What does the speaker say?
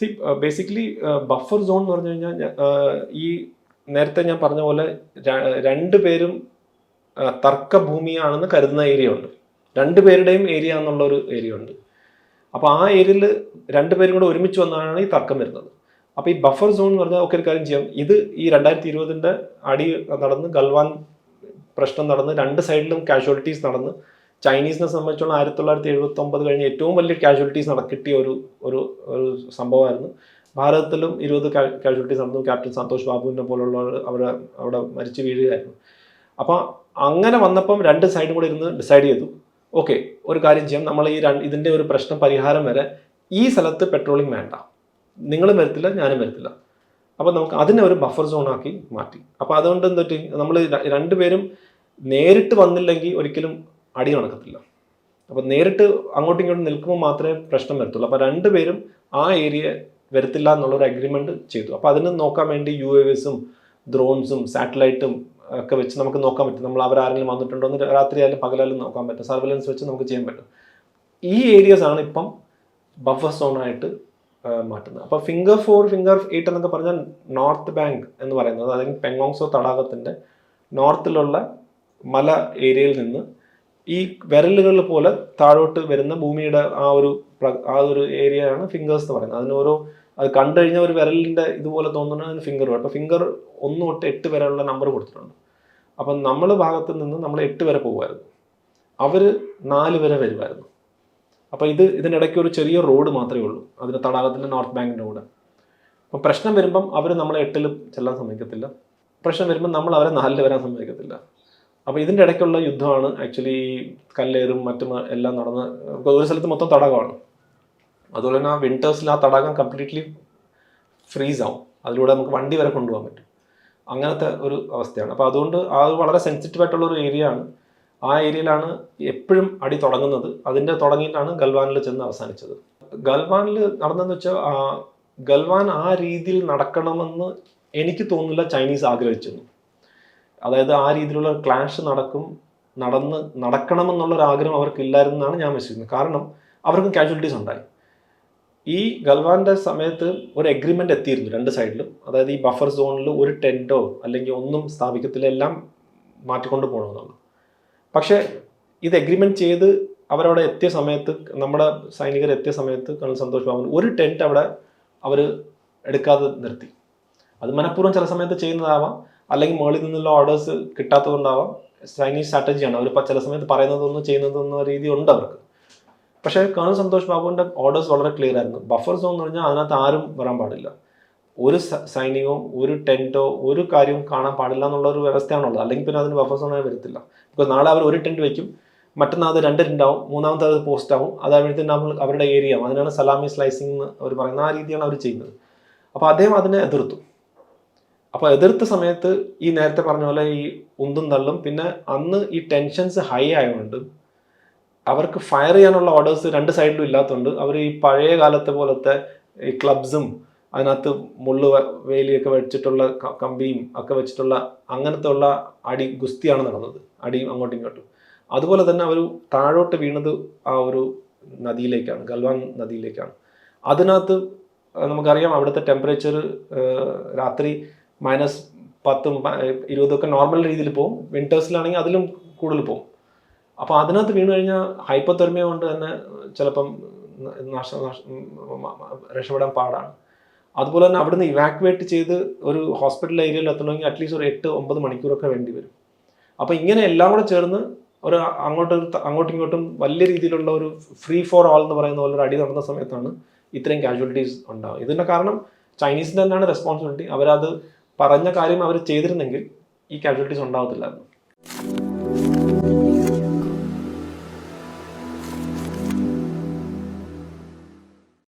C basically buffer zone എന്ന് പറഞ്ഞു കഴിഞ്ഞാൽ uh, ഈ നേരത്തെ ഞാൻ പറഞ്ഞ പോലെ രണ്ട് പേരും തർക്കഭൂമിയാണെന്ന് കരുതുന്ന ഏരിയ ഉണ്ട്. രണ്ടുപേരുടെയും ഏരിയ എന്നുള്ള ഒരു ഏരിയ ഉണ്ട്. അപ്പോൾ ആ ഏരിയയിൽ രണ്ടുപേരും കൂടെ ഒരുമിച്ച് വന്നാണ് ഈ തർക്കം വരുന്നത്. അപ്പോൾ ഈ ബഫർ സോൺ എന്ന് പറഞ്ഞാൽ ഒക്കെ ഒരു കാര്യം ചെയ്യാം. ഇത് ഈ രണ്ടായിരത്തി ഇരുപതിന്റെ അടി നടന്ന് ഗൽവാൻ പ്രശ്നം നടന്ന് രണ്ട് സൈഡിലും കാഷ്വാലിറ്റീസ് നടന്ന് ചൈനീസിനെ സംബന്ധിച്ചുള്ള ആയിരത്തി തൊള്ളായിരത്തി എഴുപത്തി ഒമ്പത് കഴിഞ്ഞ് ഏറ്റവും വലിയ കാഷ്വാലിറ്റീസ് നടക്കിട്ടിയ ഒരു ഒരു ഒരു സംഭവമായിരുന്നു. ഭാരതത്തിലും ഇരുപത് കാഷ്വാലിറ്റീസ് നടന്നു. ക്യാപ്റ്റൻ സന്തോഷ് ബാബുവിനെ പോലുള്ളവർ അവിടെ അവിടെ മരിച്ചു വീഴുകയായിരുന്നു. അപ്പോൾ അങ്ങനെ വന്നപ്പം രണ്ട് സൈഡും കൂടെ ഇരുന്ന് ഡിസൈഡ് ചെയ്തു. ഓക്കെ ഒരു കാര്യം ചെയ്യാം. നമ്മൾ ഈ രണ്ട് ഇതിന്റെ ഒരു പ്രശ്നം പരിഹാരം വരെ ഈ സ്ഥലത്ത് പെട്രോളിങ് വേണ്ട. നിങ്ങളും വരത്തില്ല ഞാനും വരത്തില്ല. അപ്പോൾ നമുക്ക് അതിനെ ഒരു ബഫർ സോണാക്കി മാറ്റി. അപ്പോൾ അതുകൊണ്ട് എന്താ നമ്മൾ രണ്ടുപേരും നേരിട്ട് വന്നില്ലെങ്കിൽ ഒരിക്കലും അടി നടക്കത്തില്ല. അപ്പോൾ നേരിട്ട് അങ്ങോട്ടും ഇങ്ങോട്ടും നിൽക്കുമ്പോൾ മാത്രമേ പ്രശ്നം വരത്തുള്ളൂ. അപ്പോൾ രണ്ടുപേരും ആ ഏരിയ വരത്തില്ല എന്നുള്ളൊരു അഗ്രിമെന്റ് ചെയ്തു. അപ്പോൾ അതിന് നോക്കാൻ വേണ്ടി യു എ വിസും ഡ്രോൺസും സാറ്റലൈറ്റും ഒക്കെ വെച്ച് നമുക്ക് നോക്കാൻ പറ്റും. നമ്മൾ അവരാരെങ്കിലും വന്നിട്ടുണ്ടോ എന്ന് രാത്രിയായാലും പകലായാലും നോക്കാൻ പറ്റും. സർവൈലൻസ് വെച്ച് നമുക്ക് ചെയ്യാൻ പറ്റും. ഈ ഏരിയസ് ആണ് ഇപ്പം ബഫർ സോണായിട്ട് മാറ്റുന്നത്. അപ്പോൾ ഫിംഗർ ഫോർ ഫിംഗർ എയ്റ്റ് എന്നൊക്കെ പറഞ്ഞാൽ നോർത്ത് ബാങ്ക് എന്ന് പറയുന്നത്. അതായത് പെങ്ങോങ്സോ തടാകത്തിന്റെ നോർത്തിലുള്ള മല ഏരിയയിൽ നിന്ന് ഈ വിരലുകൾ പോലെ താഴോട്ട് വരുന്ന ഭൂമിയുടെ ആ ഒരു ആ ഒരു ഏരിയയാണ് ഫിംഗേഴ്സ് എന്ന് പറയുന്നത്. അതിന് ഓരോ അത് കണ്ടു കഴിഞ്ഞാൽ ഒരു വിരലിന്റെ ഇതുപോലെ തോന്നുന്നതിന് ഫിംഗർ അപ്പോൾ ഫിംഗർ ഒന്ന് തൊട്ട് എട്ട് വരെയുള്ള നമ്പർ കൊടുത്തിട്ടുണ്ട്. അപ്പം നമ്മൾ ഭാഗത്ത് നിന്ന് നമ്മൾ എട്ട് വരെ പോകുമായിരുന്നു. അവർ നാല് വരെ വരുമായിരുന്നു. അപ്പോൾ ഇത് ഇതിനിടയ്ക്ക് ഒരു ചെറിയ റോഡ് മാത്രമേ ഉള്ളൂ. അതിന് തടാകത്തിന്റെ നോർത്ത് ബാങ്കിന്റെ കൂടെ അപ്പോൾ പ്രശ്നം വരുമ്പം അവർ നമ്മളെ എട്ടിൽ ചെല്ലാൻ സമ്മതിക്കത്തില്ല. പ്രശ്നം വരുമ്പം നമ്മൾ അവരെ നാലിൽ വരാൻ സമ്മതിക്കത്തില്ല. അപ്പോൾ ഇതിന്റെ ഇടയ്ക്കുള്ള യുദ്ധമാണ് ആക്ച്വലി കല്ലേറും മറ്റും എല്ലാം നടന്ന് ഒരു സ്ഥലത്ത് മൊത്തം തടാകമാണ്. അതുപോലെ തന്നെ ആ വിന്റേഴ്സിൽ ആ തടാകം കംപ്ലീറ്റ്ലി ഫ്രീസ് ആവും. അതിലൂടെ നമുക്ക് വണ്ടി വരെ കൊണ്ടുപോകാൻ പറ്റും. അങ്ങനത്തെ ഒരു അവസ്ഥയാണ്. അപ്പോൾ അതുകൊണ്ട് ആ വളരെ സെൻസിറ്റീവ് ആയിട്ടുള്ള ഒരു ഏരിയ ആണ്. ആ ഏരിയയിലാണ് എപ്പോഴും അടി തുടങ്ങുന്നത്. അതിന്റെ തുടങ്ങിയിട്ടാണ് ഗൽവാനിൽ ചെന്ന് അവസാനിച്ചത്. ഗൽവാനിൽ നടന്നതെന്ന് വെച്ചാൽ ഗൽവാൻ ആ രീതിയിൽ നടക്കണമെന്ന് എനിക്ക് തോന്നുന്നില്ല ചൈനീസ് ആഗ്രഹിച്ചിരുന്നു. അതായത് ആ രീതിയിലുള്ള ക്ലാഷ് നടക്കും നടന്ന് നടക്കണമെന്നുള്ള ഒരു ആഗ്രഹം അവർക്കില്ലായിരുന്നാണ് ഞാൻ വിശ്വസിക്കുന്നത്. കാരണം അവർക്കും കാഷ്വാലിറ്റീസ് ഉണ്ടായി. ഈ ഗൽവാന്റെ സമയത്ത് ഒരു എഗ്രിമെന്റ് എത്തിയിരുന്നു രണ്ട് സൈഡിലും അതായത് ഈ ബഫർ സോണിൽ ഒരു ടെന്റോ അല്ലെങ്കിൽ ഒന്നും സ്ഥാപിക്കത്തില്ല എല്ലാം മാറ്റിക്കൊണ്ട് പോകണമെന്നാണ്. പക്ഷേ ഇത് എഗ്രിമെന്റ് ചെയ്ത് അവരവിടെ എത്തിയ സമയത്ത് നമ്മുടെ സൈനികർ എത്തിയ സമയത്ത് കണ്ണൽ സന്തോഷ് ബാബു ഒരു ടെന്റ് അവിടെ അവർ എടുക്കാതെ നിർത്തി. അത് മനഃപൂർവം ചില സമയത്ത് ചെയ്യുന്നതാവാം. അല്ലെങ്കിൽ മുകളിൽ നിന്നുള്ള ഓർഡേഴ്സ് കിട്ടാത്തതുകൊണ്ടാവാം ചൈനീസ് സ്ട്രാറ്റജിയാണ് അവർ ചില സമയത്ത് പറയുന്നതൊന്നും ചെയ്യുന്നതൊന്നും രീതി ഉണ്ട് അവർക്ക്. പക്ഷേ കേണൽ സന്തോഷ് ബാബുവിന്റെ ഓർഡേഴ്സ് വളരെ ക്ലിയർ ആയിരുന്നു. ബഫർ സോൺ എന്ന് പറഞ്ഞാൽ അതിനകത്ത് ആരും വരാൻ പാടില്ല. ഒരു സൈനികവും ഒരു ടെന്റോ ഒരു കാര്യവും കാണാൻ പാടില്ല എന്നുള്ള ഒരു വ്യവസ്ഥയാണുള്ളത് അല്ലെങ്കിൽ പിന്നെ അതിന് ബഫർ സോണായി വരത്തില്ല. ബിക്കോസ് നാളെ അവർ ഒരു ടെന്റ് വയ്ക്കും മറ്റന്നാൾ അത് രണ്ട് ടെന്റാവും മൂന്നാമത്തെ അത് പോസ്റ്റ് ആവും. അതായത് നമ്മൾ അവരുടെ ഏരിയ ആവും. അതിനാണ് സലാമി സ്ലൈസിംഗ് എന്ന് അവർ പറയുന്നത്. ആ രീതിയാണ് അവർ ചെയ്യുന്നത്. അപ്പോൾ അദ്ദേഹം അതിനെ എതിർത്തു. അപ്പോൾ എതിർത്ത സമയത്ത് ഈ നേരത്തെ പറഞ്ഞ പോലെ ഈ ഉന്തും തള്ളും പിന്നെ അന്ന് ഈ ടെൻഷൻസ് ഹൈ ആയതുകൊണ്ട് അവർക്ക് ഫയർ ചെയ്യാനുള്ള ഓർഡേഴ്സ് രണ്ട് സൈഡിലും ഇല്ലാത്തതുകൊണ്ട് അവർ ഈ പഴയ കാലത്തെ പോലത്തെ ഈ ക്ലബ്സും അതിനകത്ത് മുള്ളു വേലിയൊക്കെ വെച്ചിട്ടുള്ള കമ്പിയും ഒക്കെ വെച്ചിട്ടുള്ള അങ്ങനത്തെ ഉള്ള അടി ഗുസ്തിയാണ് നടന്നത്. അടിയും അങ്ങോട്ടും ഇങ്ങോട്ടും. അതുപോലെ തന്നെ അവർ താഴോട്ട് വീണത് ആ ഒരു നദിയിലേക്കാണ് ഗൽവാൻ നദിയിലേക്കാണ്. അതിനകത്ത് നമുക്കറിയാം അവിടുത്തെ ടെമ്പറേച്ചർ രാത്രി മൈനസ് പത്തും ഇരുപതൊക്കെ നോർമൽ രീതിയിൽ പോകും വിന്റേഴ്സിലാണെങ്കിൽ അതിലും കൂടുതൽ പോകും അപ്പോൾ അതിനകത്ത് വീണ് കഴിഞ്ഞാൽ ഹൈപ്പോതെർമിയ കൊണ്ട് തന്നെ ചിലപ്പം നാശ രക്ഷപ്പെടാൻ പാടാണ്. അതുപോലെ തന്നെ അവിടുന്ന് ഇവാക്വേറ്റ് ചെയ്ത് ഒരു ഹോസ്പിറ്റൽ ഏരിയയിൽ എത്തണമെങ്കിൽ അറ്റ്ലീസ്റ്റ് ഒരു എട്ട് ഒമ്പത് മണിക്കൂറൊക്കെ വേണ്ടി വരും. അപ്പോൾ ഇങ്ങനെ എല്ലാം കൂടെ ചേർന്ന് ഒരു അങ്ങോട്ട് അങ്ങോട്ടും ഇങ്ങോട്ടും വലിയ രീതിയിലുള്ള ഒരു ഫ്രീ ഫോർ ആൾ എന്ന് പറയുന്ന പോലെ ഒരു അടി നടന്ന സമയത്താണ് ഇത്രയും കാഷ്വാലിറ്റീസ് ഉണ്ടാവുക. ഇതിന്റെ കാരണം ചൈനീസിന്റെ തന്നെയാണ് റെസ്പോൺസിബിലിറ്റി അവരത് പറഞ്ഞ കാര്യം അവർ ചെയ്തിരുന്നെങ്കിൽ ഈ കാഷ്വാലിറ്റീസ് ഉണ്ടാവത്തില്ലായിരുന്നു.